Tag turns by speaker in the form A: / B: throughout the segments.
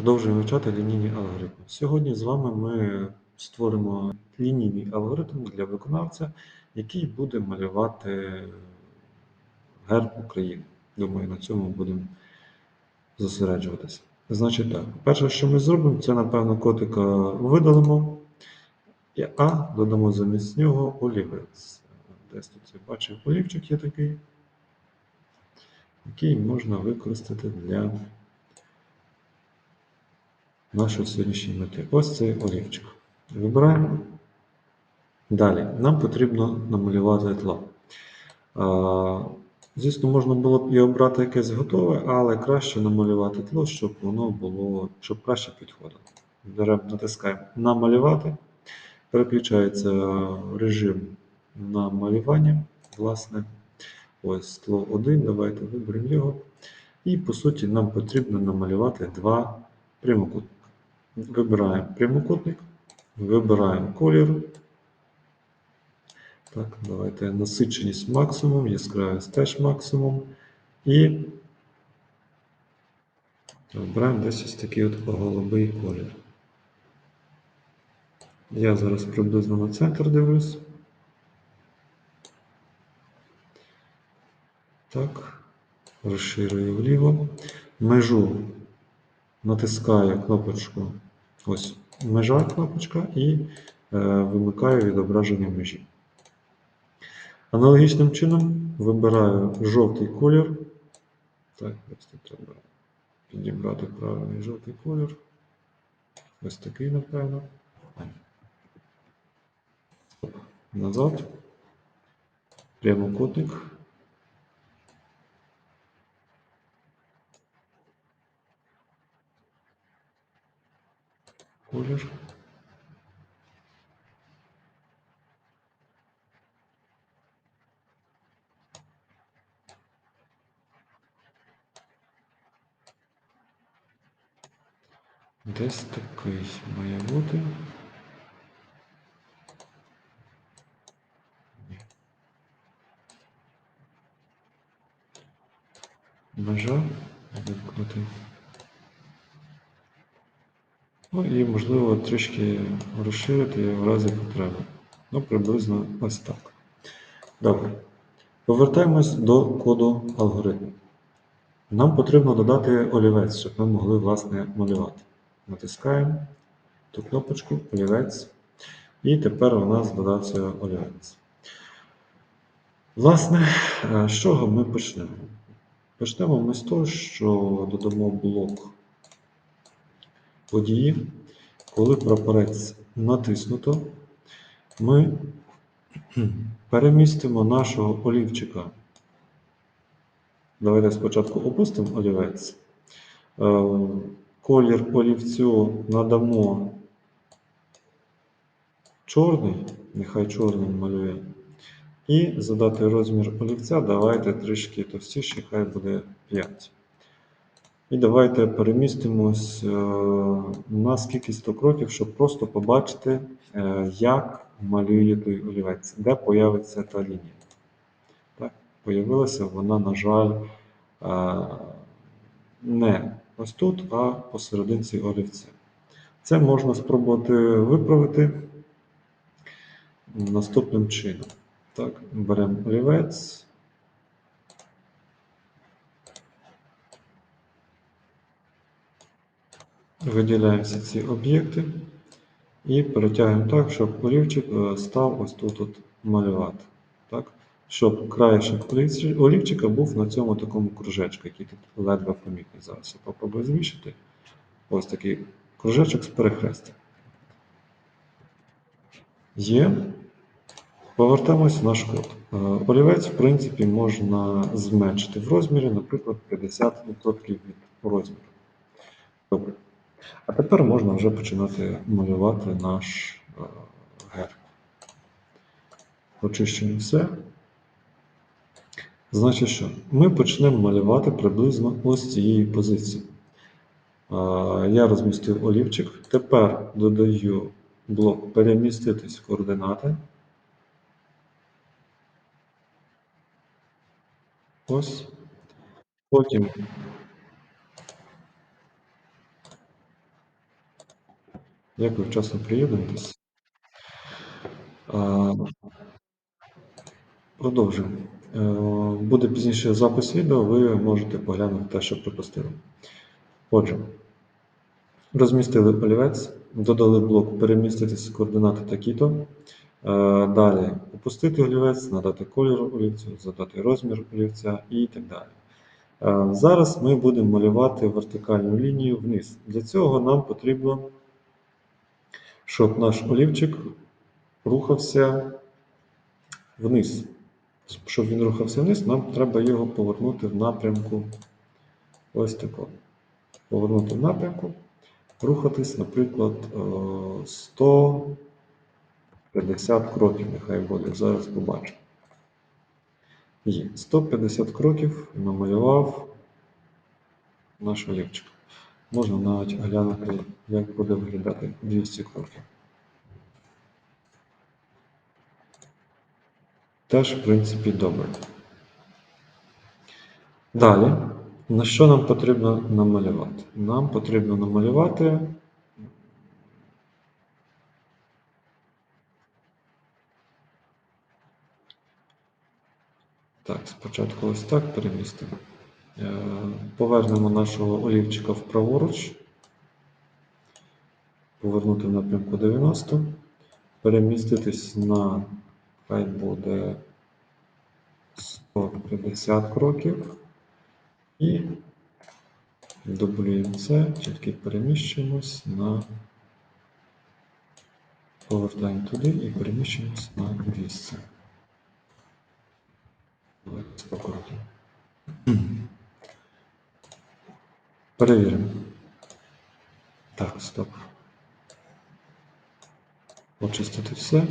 A: Продовжуємо вивчати лінійні алгоритми. Сьогодні з вами ми створимо лінійний алгоритм для виконавця, який буде малювати герб України. Думаю, на цьому будемо зосереджуватися. Значить так, перше, що ми зробимо, це, напевно, котика видалимо, а додамо замість нього олівець. Десь тут я бачив, олівчик є такий, який можна використати для нашої сьогоднішньої мети. Ось цей олівчик. Вибираємо. Далі. Нам потрібно намалювати тло. Звісно, можна було б і обрати якесь готове, але краще намалювати тло, щоб воно було, щоб краще підходило. Беремо, натискаємо намалювати. Переключається режим на малювання. Власне, ось тло 1. Давайте виберемо його. І по суті, нам потрібно намалювати два прямокутника. Вибираємо прямокутник, вибираємо колір. Так, давайте насиченість максимум, яскравість теж максимум. І вибираємо десь ось такий от голубий колір. Я зараз приблизно на центр дивлюсь. Так, розширюю вліво. Межу натискаю кнопочку ось межа кнопочка і е, вимикаю відображення межі. Аналогічним чином вибираю жовтий колір. Так, ось тут треба підібрати правильний жовтий колір. Ось такий, напевно. Назад. Прямокутник. Колір. Десь такий має бути. Межа вимкнути. Ну і можливо трішки розширити в разі потреби. Ну, приблизно ось так. Добре. Повертаємось до коду алгоритму. Нам потрібно додати олівець, щоб ми могли власне малювати. Натискаємо ту кнопочку олівець. І тепер у нас додався олівець. Власне, е, з чого ми почнемо? Почнемо ми з того, що додамо блок події. Коли прапорець натиснуто, ми перемістимо нашого олівчика. Давайте спочатку опустимо олівець. Е, колір олівцю надамо чорний, нехай чорним малює. І задати розмір олівця, давайте трішки товстіше, хай буде 5. І давайте перемістимось е, на скільки 100 кроків, щоб просто побачити, е, як малює той олівець, де появиться та лінія. Так, Появилася вона, на жаль, е, не ось тут, а посерединці олівця. Це можна спробувати виправити наступним чином. Так, Беремо олівець. Виділяємо всі ці об'єкти і перетягуємо так, щоб олівчик е, став ось тут от малювати. Так? Щоб краєшок олівчика був на цьому такому кружечку, який тут ледве помітний. Зараз я попробую змішати. Ось такий кружечок з перехрестя. Є. Повертаємось в наш код. Е, олівець, в принципі, можна зменшити в розмірі, наприклад, 50% від розміру. Добре. А тепер можна вже починати малювати наш е, герб. Очищуємо все. Значить що? Ми почнемо малювати приблизно ось цієї позиції. Е, я розмістив олівчик. Тепер додаю блок переміститись в координати. Ось. Потім як ви вчасно приєднуєтесь. Продовжуємо. Е, Буде пізніше запис відео, ви можете поглянути те, що припустили. Отже, розмістили олівець, додали блок переміститись координати такі-то. Е, Далі опустити олівець, надати колір олівцю, задати розмір олівця і так далі. Е, Зараз ми будемо малювати вертикальну лінію вниз. Для цього нам потрібно, щоб наш олівчик рухався вниз. Щоб він рухався вниз, нам треба його повернути в напрямку ось такого. Повернути в напрямку, рухатись, наприклад, е, 150 кроків, нехай буде, зараз побачимо. Є 150 кроків намалював наш олівчик. Можна навіть глянути, як буде виглядати 200 кроків. Теж, в принципі, добре. Далі, на що нам потрібно намалювати? Нам потрібно намалювати Так, спочатку ось так перемістимо. Е, Повернемо нашого олівчика вправоруч. Повернути в напрямку 90. Переміститись на, хай буде 150 кроків. І дублюємо це, тільки переміщуємось на. Повертаємо туди і переміщуємось на 200. Давайте 100 кроків. Перевіримо. Так, стоп. Очистити все.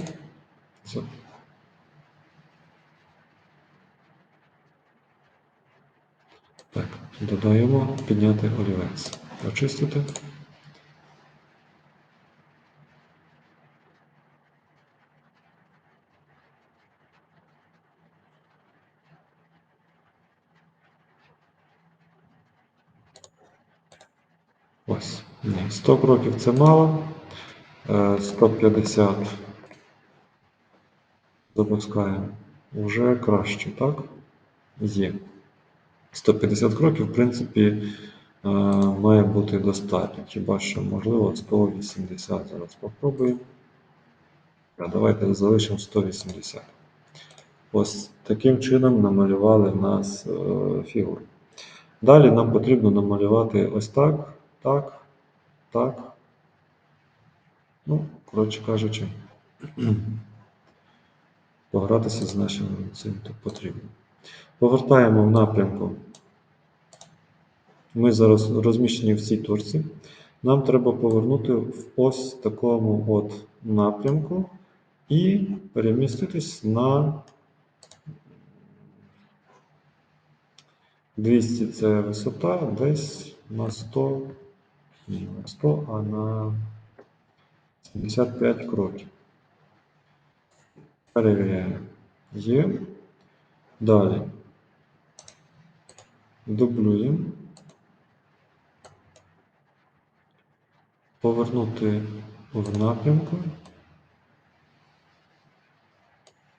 A: Все. Так, додаємо підняти олівець. Очистити. Ось. Ні, 100 кроків це мало. Е, 150 запускаємо. Вже краще, так? Є. 150 кроків, в принципі, е, має бути достатньо. Хіба що, можливо, 180. Зараз попробуємо. Давайте залишимо 180. Ось таким чином намалювали в нас е, фігуру. Далі нам потрібно намалювати ось так, так, так. Ну, коротше кажучи, погратися з нашим цим тут потрібно. Повертаємо в напрямку. Ми зараз розміщені в цій торці. Нам треба повернути в ось такому от напрямку і переміститись на 200 це висота, десь на 100, ні, на 100, а на 75 кроків. Перевіряємо. Є. Далі. Дублюємо. Повернути в напрямку.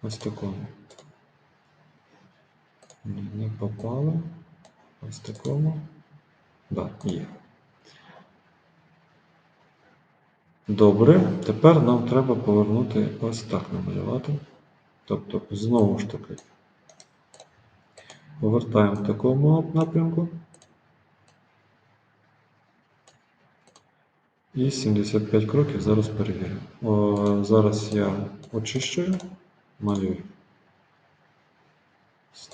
A: Ось такому. Не попало. Ось такому. Так, да, є. Добре, тепер нам треба повернути ось так намалювати. Тобто, знову ж таки, повертаємо в такому напрямку. І 75 кроків зараз перевірю. О, зараз я очищую, малюю.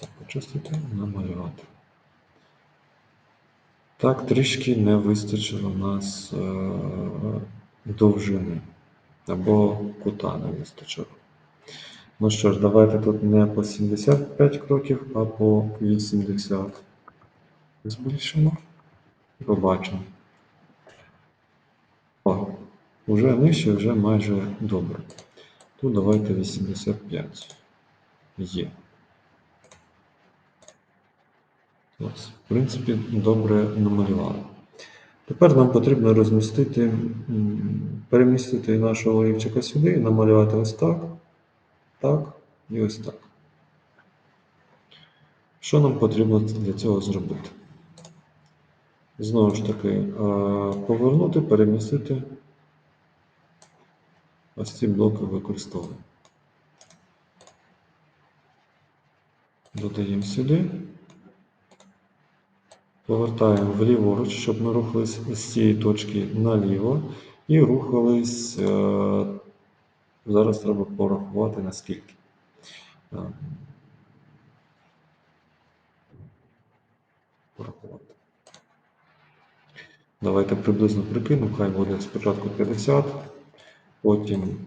A: Так, почистити, намалювати. Так, трішки не вистачило нас е, довжини або кута не вистачило. Ну що ж, давайте тут не по 75 кроків, а по 80 збільшимо і побачимо. О, вже нижче, вже майже добре. Тут давайте 85. Є. Ось, в принципі, добре намалювали. Тепер нам потрібно розмістити, перемістити нашого олівчика сюди і намалювати ось так, так і ось так. Що нам потрібно для цього зробити? Знову ж таки, повернути, перемістити. Ось ці блоки використовуємо. Додаємо сюди. Повертаємо вліворуч, щоб ми рухались з цієї точки наліво і рухались. е, Зараз треба порахувати наскільки. Е, Порахувати. Давайте приблизно прикинемо, хай буде спочатку 50, потім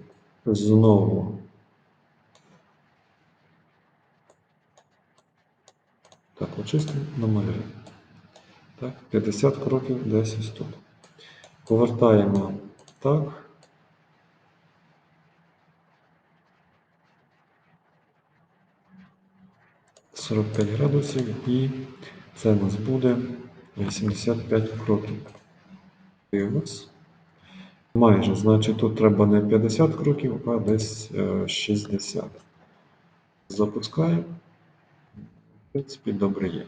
A: знову так, очистимо, намалюємо. Так, 50 кроків десь ось тут. Повертаємо так. Сорок п'ять градусів і це у нас буде 85 кроків. Дивимось. Майже, значить, тут треба не 50 кроків, а десь е, 60. Запускаємо. В принципі, добре є.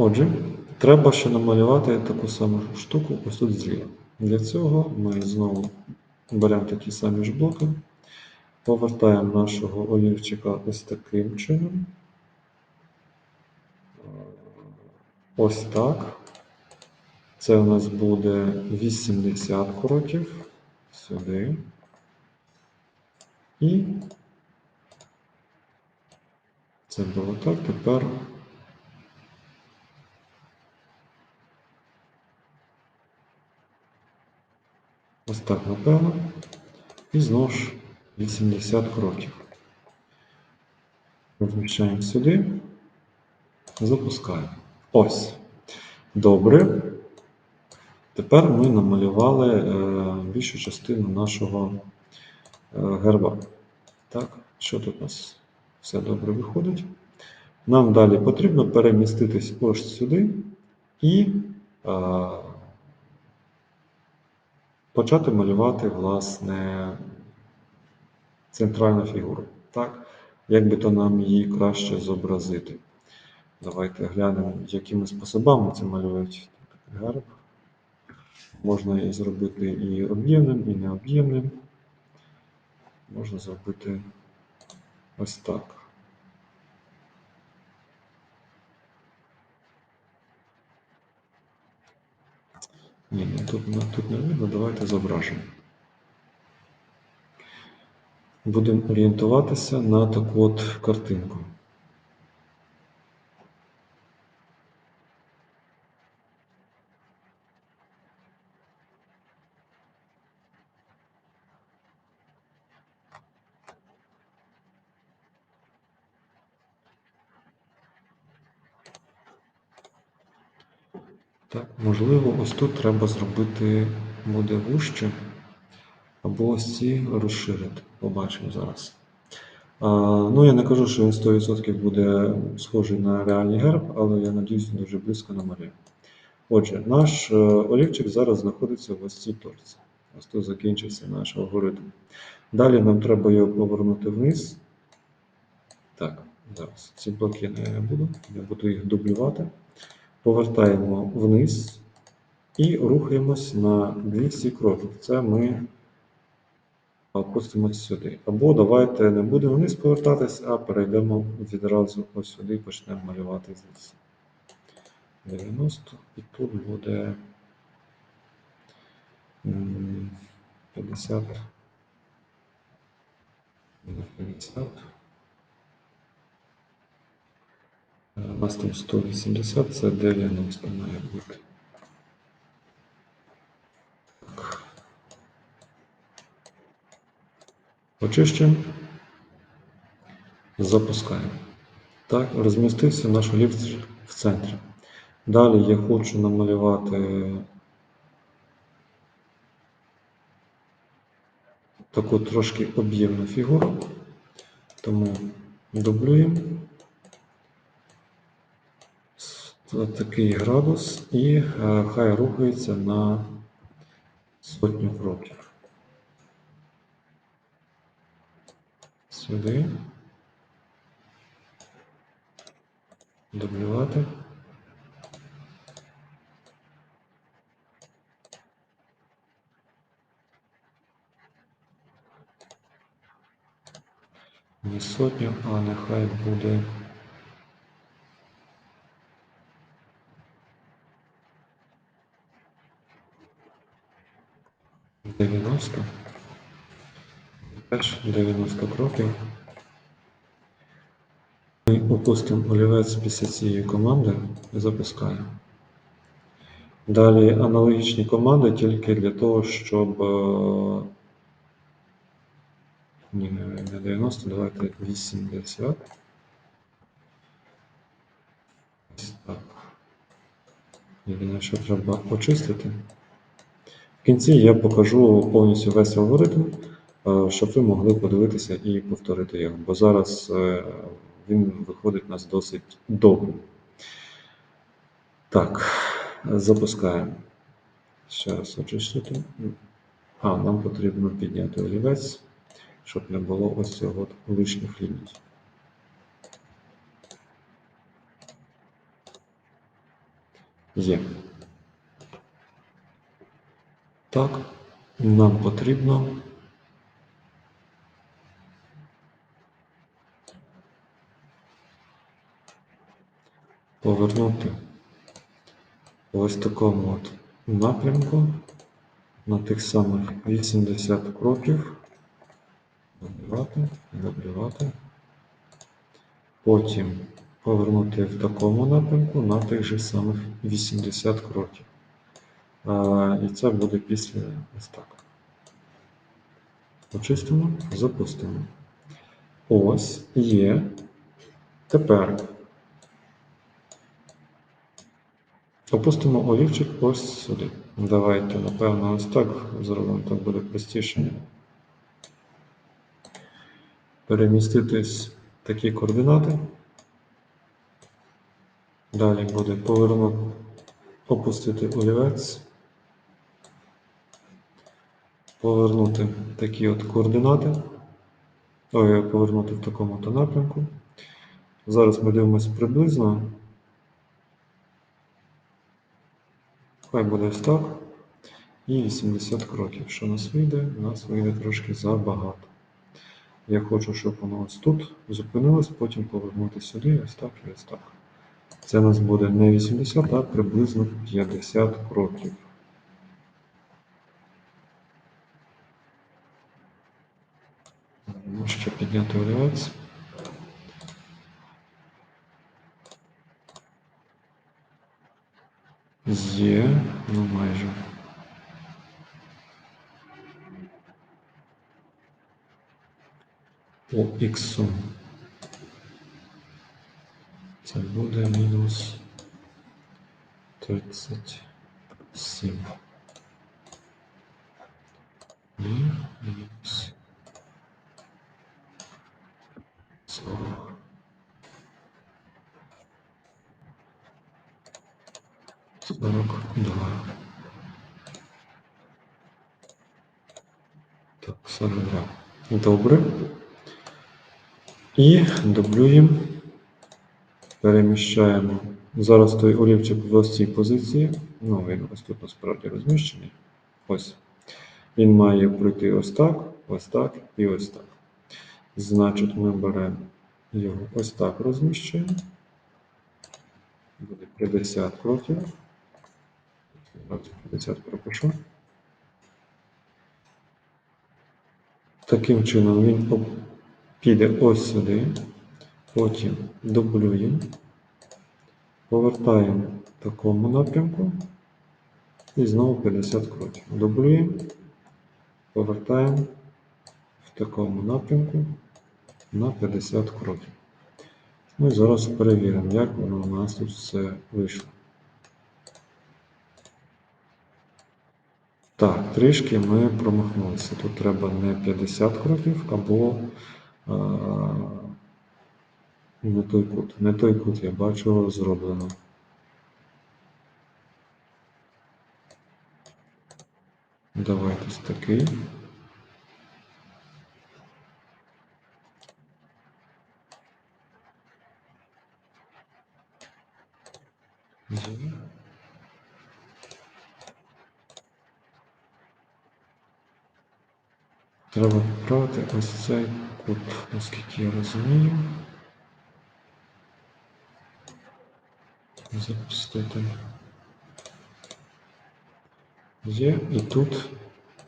A: Отже, треба ще намалювати таку саму штуку ось тут зліва. Для цього ми знову беремо такі самі ж блоки, повертаємо нашого олівчика ось таким чином. Ось так. Це у нас буде 80 кроків сюди. І це було так. Тепер ось так, напевно. І знову ж 80 кроків. Розміщаємо сюди. Запускаємо. Ось. Добре. Тепер ми намалювали е, більшу частину нашого е, герба. Так, що тут у нас все добре виходить? Нам далі потрібно переміститись ось сюди і е, почати малювати, власне, центральну фігуру. Так? Як би то нам її краще зобразити? Давайте глянемо, якими способами це малюють герб. Можна її зробити і об'ємним, і необ'ємним. Можна зробити ось так. Ні, ні, тут, тут не видно, давайте зображимо. Будемо орієнтуватися на таку от картинку. Так, можливо, ось тут треба зробити буде вужче, або ось ці розширити. Побачимо зараз. А, ну, я не кажу, що він 100% буде схожий на реальний герб, але я надіюсь, дуже близько намалюю. Отже, наш е, олівчик зараз знаходиться в ось цій точці. Ось тут закінчився наш алгоритм. Далі нам треба його повернути вниз. Так, зараз ці блоки не буду, я буду їх дублювати. Повертаємо вниз і рухаємось на 200 кроків. Це ми опустимося сюди. Або давайте не будемо вниз повертатись, а перейдемо відразу ось сюди і почнемо малювати звідси. 90 і тут буде 50. буде 50. Е, У нас там 180, це 90 має бути. Очищуємо. Запускаємо. Так, розмістився наш олівець в центрі. Далі я хочу намалювати таку трошки об'ємну фігуру. Тому дублюємо. Т- такий градус і е, хай рухається на сотню кроків. Сюди. Дублювати. Не сотню, а нехай буде. Дев'яносто. Теж 90 кроків. Ми опустимо олівець після цієї команди і запускаємо. Далі аналогічні команди тільки для того, щоб. е, Ні, не не 90, давайте 80. Ось так. Єдине, що треба очистити. В кінці я покажу повністю весь алгоритм, щоб ви могли подивитися і повторити його, бо зараз е, він виходить у нас досить довго. Так, запускаємо. Ще раз очистити. А, нам потрібно підняти олівець, щоб не було ось цього лишніх ліній. Є. Так, нам потрібно повернути ось такому от напрямку на тих самих 80 кроків. Дублювати, дублювати. Потім повернути в такому напрямку на тих же самих 80 кроків. А, і це буде після ось так. Очистимо, запустимо. Ось є. Тепер опустимо олівчик ось сюди. Давайте, напевно, ось так зробимо, так буде простіше. Переміститись в такі координати. Далі буде повернути, опустити олівець. Повернути такі от координати. Ой, повернути в такому-то напрямку. Зараз ми дивимося приблизно. Хай буде ось так. І 80 кроків. Що у нас вийде? У нас вийде трошки забагато. Я хочу, щоб воно ось тут зупинилось, потім повернути сюди, ось так і ось так. Це у нас буде не 80, а приблизно 50 кроків. Ще підняти олівець. Є, ну майже. По х. Це буде мінус 37. І 42. Так, 42. Добре. І дублюємо. Переміщаємо. Зараз той олівчик в ось цій позиції. Ну, він ось тут насправді розміщений. Ось. Він має пройти ось так, ось так і ось так. Значить, ми беремо його ось так розміщуємо. Буде 50 кроків. Зараз 50 пропишу. Таким чином він піде ось сюди. Потім дублюємо. Повертаємо в такому напрямку. І знову 50 кроків. Дублюємо. Повертаємо в такому напрямку на 50 кроків. Ну і зараз перевіримо, як воно у нас тут все вийшло. Так, трішки ми промахнулися. Тут треба не 50 кроків або а, не той кут. Не той кут я бачу зроблено. Давайте ось такий. Mm-hmm. Треба поправити ось цей кут, наскільки я розумію. Запустити. Є, і тут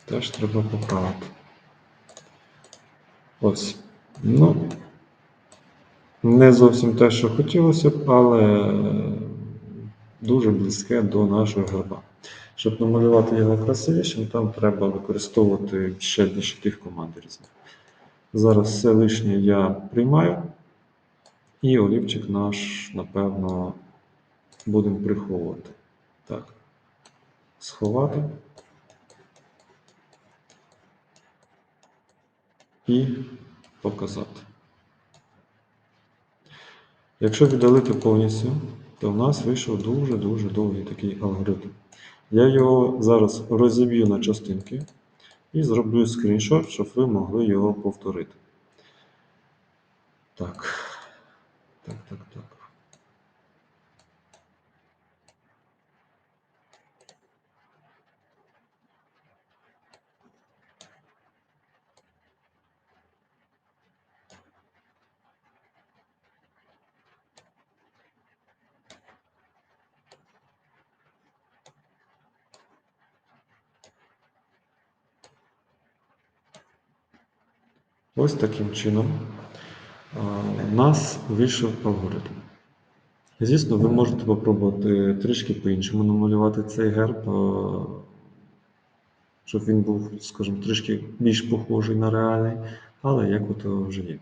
A: теж треба поправити. Ось. Ну, не зовсім те, що хотілося б, але дуже близьке до нашого герба. Щоб намалювати його красивішим, там треба використовувати ще десятих команд різних. Зараз все лишнє я приймаю, і олівчик наш, напевно, будемо приховувати. Так. Сховати. І показати. Якщо віддалити повністю, то в нас вийшов дуже-дуже довгий такий алгоритм. Я його зараз розіб'ю на частинки і зроблю скріншот, щоб ви могли його повторити. Так. Так, так, так. Ось таким чином нас вийшов алгоритм. Звісно, ви можете спробувати трішки по-іншому намалювати цей герб, щоб він був, скажімо, трішки більш похожий на реальний, але як от вже є.